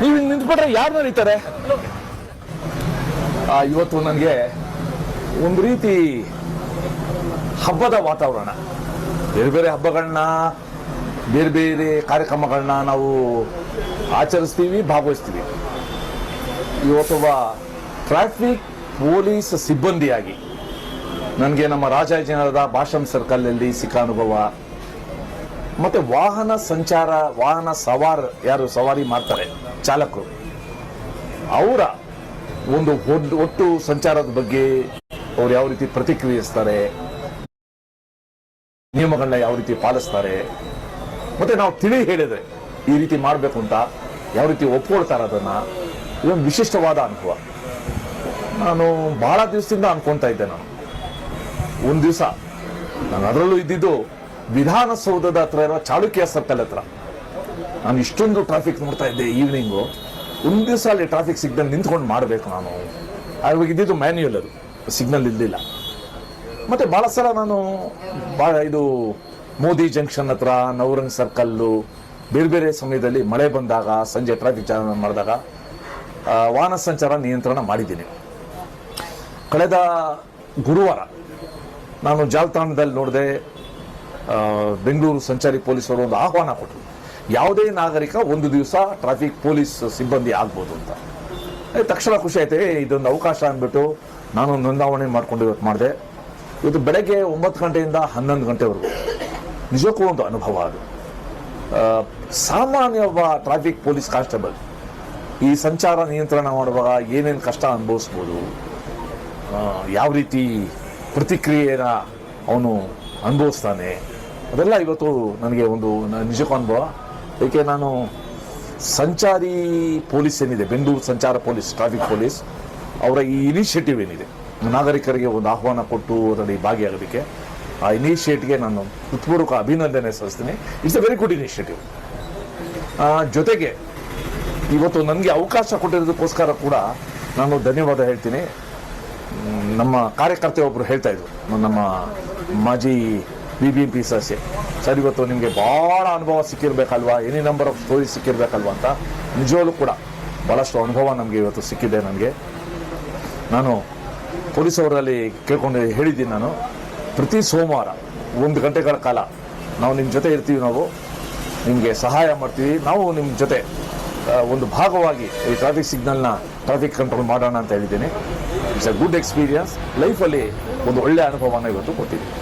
ನೀವು ಇಲ್ಲಿ ನಿಂತ್ಬಿಟ್ರೆ ಯಾರು ನಡೀತಾರೆ? ಇವತ್ತು ನನಗೆ ಒಂದು ರೀತಿ ಹಬ್ಬದ ವಾತಾವರಣ. ಬೇರೆ ಬೇರೆ ಹಬ್ಬಗಳನ್ನ ಬೇರೆ ಬೇರೆ ಕಾರ್ಯಕ್ರಮಗಳನ್ನ ನಾವು ಆಚರಿಸ್ತೀವಿ, ಭಾಗವಹಿಸ್ತೀವಿ. ಇವತ್ತೊಬ್ಬ ಟ್ರಾಫಿಕ್ ಪೊಲೀಸ್ ಸಿಬ್ಬಂದಿಯಾಗಿ ನನಗೆ ನಮ್ಮ ರಾಜಾಜಿನಗರದ ಭಾಷಂ ಸರ್ಕಲ್ನಲ್ಲಿ ಸಿಕ್ಕ ಅನುಭವ. ಮತ್ತೆ ವಾಹನ ಸಂಚಾರ, ವಾಹನ ಸವಾರ ಯಾರು ಸವಾರಿ ಮಾಡ್ತಾರೆ, ಚಾಲಕರು. ಅವರ ಒಂದು ಒಟ್ಟು ಸಂಚಾರದ ಬಗ್ಗೆ ಅವ್ರು ಯಾವ ರೀತಿ ಪ್ರತಿಕ್ರಿಯಿಸ್ತಾರೆ, ನಿಯಮಗಳನ್ನ ಯಾವ ರೀತಿ ಪಾಲಿಸ್ತಾರೆ ಮತ್ತೆ ನಾವು ತಿಳಿ ಹೇಳಿದ್ರೆ ಈ ರೀತಿ ಮಾಡಬೇಕು ಅಂತ ಯಾವ ರೀತಿ ಒಪ್ಕೊಳ್ತಾರೆ ಅದನ್ನ? ಇದೊಂದು ವಿಶಿಷ್ಟವಾದ ಅನುಭವ. ನಾನು ಬಹಳ ದಿವಸದಿಂದ ಅನ್ಕೊಂತಾ ಇದ್ದೆ ನಾನು. ಒಂದು ದಿವಸ. ನಾನು ಅದರಲ್ಲೂ ಇದ್ದಿದ್ದು ವಿಧಾನಸೌಧದ ಹತ್ರ ಇರೋ ಚಾಲುಕ್ಯ ಸರ್ಕಲ್ ಹತ್ರ. ನಾನು ಇಷ್ಟೊಂದು ಟ್ರಾಫಿಕ್ ನೋಡ್ತಾ ಇದ್ದೆ ಈವ್ನಿಂಗು ಒಂದು ದಿವಸ ಅಲ್ಲಿ ಟ್ರಾಫಿಕ್ ಸಿಗ್ನಲ್ ನಿಂತ್ಕೊಂಡು ಮಾಡಬೇಕು ನಾನು. ಅವಾಗ ಇದ್ದಿದ್ದು ಮ್ಯಾನ್ಯುಯಲ್ ಅದು. ಸಿಗ್ನಲ್ ಇರಲಿಲ್ಲ. ಮತ್ತೆ ಬಹಳ ಸಲ ನಾನು ಬಹಳ ಇದು ಮೋದಿ ಜಂಕ್ಷನ್ ಹತ್ರ, ನವರಂಗ್ ಸರ್ಕಲ್ಲು, ಬೇರೆ ಬೇರೆ ಸಮಯದಲ್ಲಿ ಮಳೆ ಬಂದಾಗ, ಸಂಜೆ ಟ್ರಾಫಿಕ್ ಜಾಮ್ ಮಾಡಿದಾಗ ವಾಹನ ಸಂಚಾರ ನಿಯಂತ್ರಣ ಮಾಡಿದ್ದೀನಿ. ಕಳೆದ ಗುರುವಾರ ನಾನು ಜಾಲತಾಣದಲ್ಲಿ ನೋಡಿದೆ ಬೆಂಗಳೂರು ಸಂಚಾರಿ ಪೊಲೀಸರು ಒಂದು ಆಹ್ವಾನ ಕೊಟ್ಟರು ಯಾವುದೇ ನಾಗರಿಕ ಒಂದು ದಿವಸ ಟ್ರಾಫಿಕ್ ಪೊಲೀಸ್ ಸಿಬ್ಬಂದಿ ಆಗ್ಬೋದು ಅಂತ. ತಕ್ಷಣ ಖುಷಿ ಆಯ್ತು. ಇದೊಂದು ಅವಕಾಶ ಅಂದ್ಬಿಟ್ಟು ನಾನು ನೋಂದಾವಣೆ ಮಾಡ್ಕೊಂಡು ಇವತ್ತು ಮಾಡಿದೆ. ಇವತ್ತು ಬೆಳಗ್ಗೆ ಒಂಬತ್ತು ಗಂಟೆಯಿಂದ ಹನ್ನೊಂದು ಗಂಟೆವರೆಗೂ ನಿಜಕ್ಕೂ ಒಂದು ಅನುಭವ ಅದು. ಸಾಮಾನ್ಯ ಟ್ರಾಫಿಕ್ ಪೊಲೀಸ್ ಕಾನ್ಸ್ಟೇಬಲ್ ಈ ಸಂಚಾರ ನಿಯಂತ್ರಣ ಮಾಡುವಾಗ ಏನೇನು ಕಷ್ಟ ಅನುಭವಿಸ್ಬೋದು ಯಾವ ರೀತಿ ಪ್ರತಿಕ್ರಿಯೆನ ಅವನು ಅನುಭವಿಸ್ತಾನೆ, ಅದೆಲ್ಲ ಇವತ್ತು ನನಗೆ ಒಂದು ನಿಜಕ್ಕೂ ಅನುಭವ. ಏಕೆ ನಾನು ಸಂಚಾರಿ ಪೊಲೀಸ್ ಏನಿದೆ, ಬೆಂಗಳೂರು ಸಂಚಾರ ಪೊಲೀಸ್ ಟ್ರಾಫಿಕ್ ಪೊಲೀಸ್ ಅವರ ಈ ಇನಿಷಿಯೇಟಿವ್ ಏನಿದೆ, ನಾಗರಿಕರಿಗೆ ಒಂದು ಆಹ್ವಾನ ಕೊಟ್ಟು ಅದರಲ್ಲಿ ಭಾಗಿಯಾಗೋದಕ್ಕೆ ಆ ಇನಿಷಿಯೇಟಿವ್ಗೆ ನಾನು ಹೃತ್ಪೂರ್ವಕ ಅಭಿನಂದನೆ ಸಲ್ಲಿಸ್ತೀನಿ. It's a very good initiative ಜೊತೆಗೆ ಇವತ್ತು ನನಗೆ ಅವಕಾಶ ಕೊಟ್ಟಿರೋದಕ್ಕೋಸ್ಕರ ಕೂಡ ನಾನು ಧನ್ಯವಾದ ಹೇಳ್ತೀನಿ. ನಮ್ಮ ಕಾರ್ಯಕರ್ತೆ ಒಬ್ರು ಹೇಳ್ತಾ ಇದ್ರು. ನಮ್ಮ ಮಾಜಿ ಬಿ ಬಿ ಎಂ ಪಿ ಸದಸ್ಯೆ, ಸರ್, ಇವತ್ತು ನಿಮಗೆ ಭಾಳ ಅನುಭವ ಸಿಕ್ಕಿರ್ಬೇಕಲ್ವಾ? ಎನಿ ನಂಬರ್ ಆಫ್ ಸ್ಟೋರಿ ಸಿಕ್ಕಿರ್ಬೇಕಲ್ವಾ? ಅಂತ ನಿಜವಾಗ್ಲೂ ಕೂಡ ಭಾಳಷ್ಟು ಅನುಭವ ನಮಗೆ ಇವತ್ತು ಸಿಕ್ಕಿದೆ ನನಗೆ. ನಾನು ಪೊಲೀಸ್ ಅವರಲ್ಲಿ ಕೇಳ್ಕೊಂಡು ಹೇಳಿದ್ದೀನಿ ನಾನು. ಪ್ರತಿ ಸೋಮವಾರ ಒಂದು ಗಂಟೆಗಳ ಕಾಲ ನಾವು ನಿಮ್ಮ ಜೊತೆ ಇರ್ತೀವಿ ನಾವು. ನಿಮಗೆ ಸಹಾಯ ಮಾಡ್ತೀವಿ. ನಾವು ನಿಮ್ಮ ಜೊತೆ ಒಂದು ಭಾಗವಾಗಿ ಈ ಟ್ರಾಫಿಕ್ ಸಿಗ್ನಲ್ನ ಟ್ರಾಫಿಕ್ ಕಂಟ್ರೋಲ್ ಮಾಡೋಣ ಅಂತ ಹೇಳಿದ್ದೀನಿ. ಇಟ್ಸ್ ಅ ಗುಡ್ ಎಕ್ಸ್ಪೀರಿಯನ್ಸ್ ಲೈಫಲ್ಲಿ ಒಂದು ಒಳ್ಳೆಯ ಅನುಭವವನ್ನು ಇವತ್ತು ಕೊಟ್ಟಿದ್ದೀನಿ